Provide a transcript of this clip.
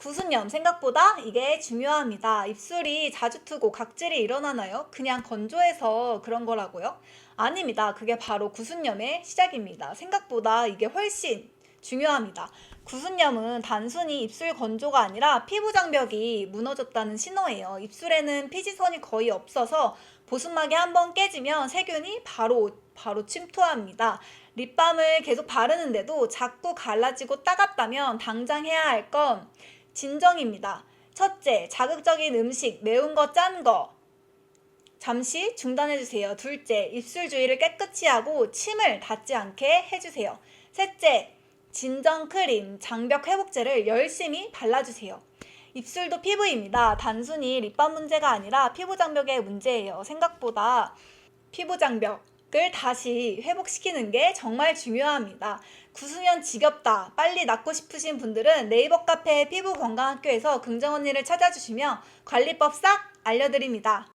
구순염 생각보다 이게 중요합니다. 입술이 자주 트고 각질이 일어나나요? 그냥 건조해서 그런 거라고요? 아닙니다. 그게 바로 구순염의 시작입니다. 생각보다 이게 훨씬 중요합니다. 구순염은 단순히 입술 건조가 아니라 피부 장벽이 무너졌다는 신호예요. 입술에는 피지선이 거의 없어서 보습막이 한번 깨지면 세균이 바로 바로 침투합니다. 립밤을 계속 바르는데도 자꾸 갈라지고 따갑다면 당장 해야 할 건 진정입니다. 첫째, 자극적인 음식, 매운 거, 짠 거. 잠시 중단해 주세요. 둘째, 입술 주위를 깨끗이 하고 침을 닿지 않게 해주세요. 셋째, 진정 크림, 장벽 회복제를 열심히 발라주세요. 입술도 피부입니다. 단순히 립밤 문제가 아니라 피부 장벽의 문제예요. 생각보다 피부 장벽 을 다시 회복시키는 게 정말 중요합니다. 구수면 지겹다, 빨리 낫고 싶으신 분들은 네이버 카페 피부 건강 학교에서 긍정 언니를 찾아주시면 관리법 싹 알려드립니다.